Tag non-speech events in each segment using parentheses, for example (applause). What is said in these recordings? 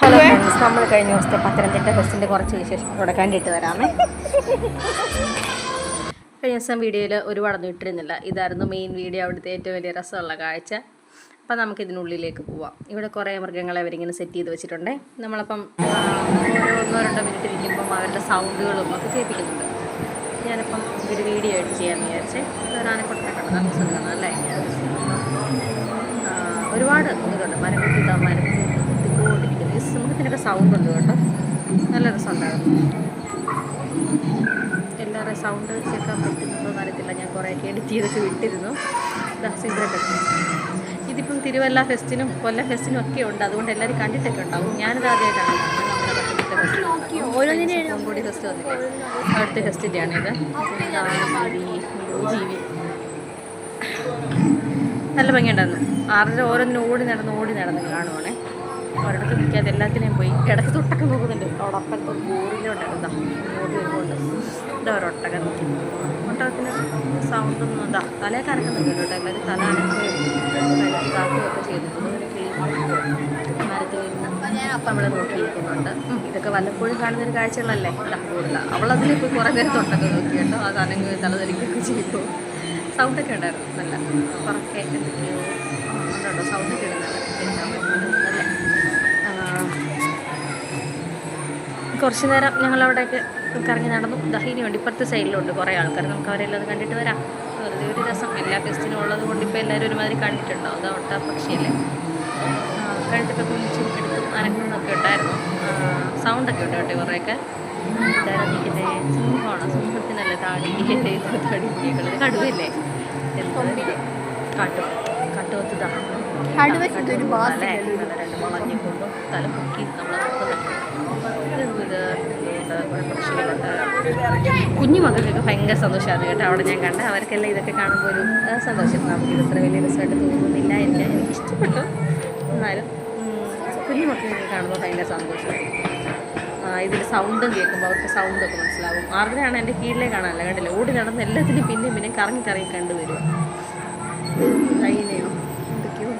Hello friends നമ്മൾ കഴിഞ്ഞ ദിവസത്തെ പത്തനംതിട്ട ഫെസ്റ്റിന്റെ കുറച്ച് വിശേഷം ഇവിടെ കണ്ടിട്ട് വരാമേ. കഴിഞ്ഞ ദിവസം വീഡിയോയിൽ ഒരുപാടൊന്നും ഇട്ടിരുന്നില്ല. ഇതായിരുന്നു മെയിൻ വീഡിയോ അവിടുത്തെ ഏറ്റവും വലിയ രസമുള്ള കാഴ്ച. അപ്പം നമുക്ക് ഇതിനുള്ളിലേക്ക് പോവാം. ഇവിടെ കുറേ മൃഗങ്ങളെ അവരിങ്ങനെ സെറ്റ് ചെയ്ത് വെച്ചിട്ടുണ്ട്. നമ്മളപ്പം ഒന്നോ രണ്ടോ മിനിറ്റ് ഇരിക്കുമ്പം അവരുടെ സൗണ്ടുകളും ഒക്കെ കേൾപ്പിക്കുന്നുണ്ട്. ഞാനിപ്പം ഒരു വീഡിയോ എഡിറ്റ് ചെയ്യാമെന്ന് വിചാരിച്ചേ ഒരു ആനക്കൊട്ടനെ കണ്ടത്. നല്ല സുഖമാണ് അല്ലേ? ഒരുപാട് ഇതുണ്ട്. മരംകുത്തി ഇതാ മരംകുത്തി കുത്തിക്കൊണ്ടിരിക്കുന്നു ഈ സിംഹത്തിനൊക്കെ സൗണ്ട് ഉണ്ട് കേട്ടോ. നല്ല രസമുണ്ടായിരുന്നു. എല്ലാവരുടെയും സൗണ്ട് കേൾക്കാൻ പറ്റുന്നുണ്ടോ എന്നറിയത്തില്ല ഞാൻ കുറേയൊക്കെ എഡിറ്റ് ചെയ്തൊക്കെ വിട്ടിരുന്നു. സിംഹത്തെ ഇതിപ്പം തിരുവല്ല ഫെസ്റ്റിനും കൊല്ല ഫെസ്റ്റിനും ഒക്കെ ഉണ്ട്. അതുകൊണ്ട് എല്ലാവരും കണ്ടിട്ടൊക്കെ ഉണ്ടാവും. ഞാനിത് ആദ്യമായിട്ടാണ് ഓരോന്നിനും ഫെസ്റ്റ് വന്നില്ലേ? അടുത്ത ഫെസ്റ്റിന്റെ ആണിത് ജീവി നല്ല ഭംഗിയുണ്ടായിരുന്നു. ആറര ഓരോന്നിനും ഓടി നടന്ന് ഓടി നടന്ന് കാണുവാണേ. ഒരിടത്ത് നിൽക്കാതെ എല്ലാത്തിനെയും പോയി ഇടയ്ക്ക് തൊട്ടൊക്കെ നോക്കുന്നുണ്ട്. അവിടെ അപ്പുറത്ത് ബോറിലോട്ടുണ്ട് ബോറിലുണ്ടായിരുന്നു ഓടി വരുമ്പോണ്ട് ഇവിടെ ഒരൊട്ടകം നിൽക്കുന്നു ഒട്ടകത്തിന് സൗണ്ടൊന്നും എന്താ തലയെ കറക്കുന്നുണ്ട് കേട്ടോ. എല്ലാവരും തല അനക്കുകയൊക്കെ ചെയ്തിട്ടുണ്ട് മരത്തിൽ നിന്ന് നമ്മളെ നോക്കിയിരിക്കുന്നുണ്ട്. ഇതൊക്കെ വല്ലപ്പോഴും കാണുന്നൊരു കാഴ്ചകളല്ലേ? കൂടുതല. അവളതിൽ ഇപ്പോൾ കുറേ നേരം തൊട്ടൊക്കെ നോക്കി കേട്ടോ. അത് അനങ്ങുകയും തലതെറിക്കുകയൊക്കെ ചെയ്തു. സൗണ്ടൊക്കെ ഉണ്ടായിരുന്നു. നല്ല കുറക്കെ എന്തൊക്കെയോ. സൗണ്ടൊക്കെ ഇടുന്നത് കുറച്ച് നേരം ഞങ്ങൾ അവിടെയൊക്കെ കറങ്ങി നടന്നു. ദഹിനി ഉണ്ട് ഇപ്പുറത്തെ സൈഡിലുണ്ട് കുറേ ആൾക്കാർ നമുക്ക് അവരെല്ലാം അത് കണ്ടിട്ട് വരാം. വെറുതെ ഒരു രസം. എല്ലാ ഫെസ്റ്റിനും ഉള്ളത് കൊണ്ട് ഇപ്പോൾ എല്ലാവരും ഒരുമാതിരി കണ്ടിട്ടുണ്ടാവും അത് ഒട്ട പക്ഷിയല്ലേ? കണ്ടിട്ടൊക്കെ കുളിച്ചും എടുത്തും അനക്കുന്നൊക്കെ ഉണ്ടായിരുന്നു സൗണ്ടൊക്കെ ഉണ്ട് കേട്ടോ കുറേയൊക്കെ. നിൽക്കുന്നത് സിംഹമാണ്. സിംഹത്തിനല്ല താടി? (laughs) താടി കടുവല്ലേ കാട്ടു boss രണ്ട് വളഞ്ഞിക്കൊണ്ടും തല പൊക്കി നമ്മളെ നോക്കുന്നത് ഇത് പക്ഷികളുണ്ട് കുഞ്ഞു മക്കൾക്കൊക്കെ ഭയങ്കര സന്തോഷമാണ് കേട്ടോ. അവിടെ ഞാൻ കണ്ട അവർക്കെല്ലാം ഇതൊക്കെ കാണുമ്പോൾ ഒരു സന്തോഷം. നമുക്ക് ഇത് ഇത്ര വലിയ രസമായിട്ട് തോന്നുന്നില്ല എനിക്ക് എനിക്ക് ഇഷ്ടപ്പെട്ടു എന്നാലും കുഞ്ഞു മക്കൾക്ക് കാണുമ്പോൾ ഭയങ്കര സന്തോഷമായി ഇതിൽ സൗണ്ടും കേൾക്കുമ്പോൾ അവർക്ക് സൗണ്ടൊക്കെ മനസ്സിലാവും. ആർദ്രയാണ് എന്റെ കീഴിലേ കാണാനല്ല കണ്ടില്ല? ഓടി നടന്ന് എല്ലാത്തിനും പിന്നെയും പിന്നെ കറങ്ങി കറങ്ങി കണ്ടുവരും അതിനെയോ എന്തൊക്കെയോ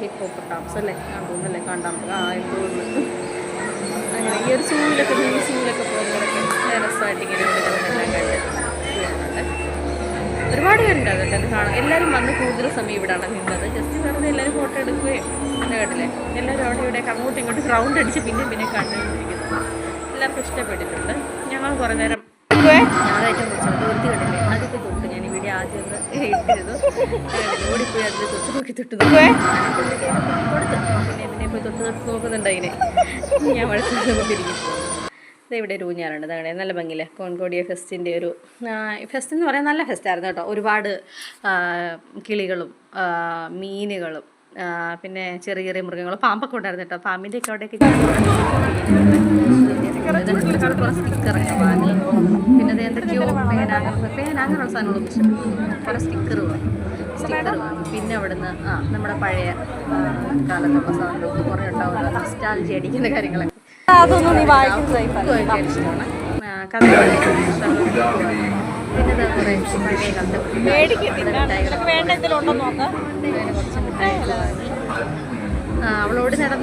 ഹിപ്പോപ്പ് ടാപ്സ് അല്ലേ? കണ്ടു തോന്നല്ലേ കണ്ടാൽ ആ തോന്നുന്നു അങ്ങനെ ഈ ഒരു സൂവിലൊക്കെ മിനി സൂവിലൊക്കെ പോകുമ്പോഴൊക്കെ രസമായിട്ട് ഇങ്ങനെ ഓടുന്നതെല്ലാം കണ്ട് ഒരുപാട് പേരുണ്ട് അതൊക്കെ അത് കാണാം എല്ലാവരും വന്ന് കൂടുതൽ സമയം ഇവിടെയാണ് നിന്നത്. ജസ്റ്റ് വെറുതെ എല്ലാവരും ഫോട്ടോ എടുക്കുകയും കേട്ടില്ലേ എല്ലാവരും അവിടെ ഇവിടെ അങ്ങോട്ടും ഇങ്ങോട്ടും ഗ്രൗണ്ട് അടിച്ച് പിന്നെ പിന്നെ കണ്ടുകൊണ്ടിരിക്കുന്നു. എല്ലാവർക്കും ഇഷ്ടപ്പെട്ടിട്ടുണ്ട്. ഞങ്ങൾ കുറേ നേരം ഇവിടെ ഒരു ഊഞ്ഞാലുണ്ട്. അതവിടെ നല്ല ഭംഗിയില്ല? കോൺകോടിയ ഫെസ്റ്റിന്റെ ഒരു ഫെസ്റ്റ് എന്ന് പറയാൻ നല്ല ഫെസ്റ്റായിരുന്നു കേട്ടോ. ഒരുപാട് കിളികളും മീനുകളും പിന്നെ ചെറിയ ചെറിയ മൃഗങ്ങളും പാമ്പൊക്കെ ഉണ്ടായിരുന്നു കേട്ടോ. പാമ്പിന്റെ ഒക്കെ അവിടെയൊക്കെ സ്റ്റിക്കറൊക്കെ വാങ്ങി. പിന്നെ അത് എന്തൊക്കെയോ പേനാങ്ങൾ പേനാങ്ങൾ സാധനങ്ങളും ഇഷ്ടപ്പെട്ടു കുറേ സ്റ്റിക്കർ വാങ്ങി. സ്റ്റിക്കർ വാങ്ങി. പിന്നെ അവിടുന്ന് ആ നമ്മുടെ പഴയ കാലത്തുള്ള സാധനങ്ങളൊക്കെ കുറേ ഉണ്ടാവുമല്ലോ. നൊസ്റ്റാൾജി അടിക്കുന്ന കാര്യങ്ങളൊക്കെ. അതൊന്നും നീ വായിക്കുന്നത് ഇഷ്ടമാണ്. പിന്നെ കുറേ പഴയ കുറച്ച് അവളോട് നടന്ന്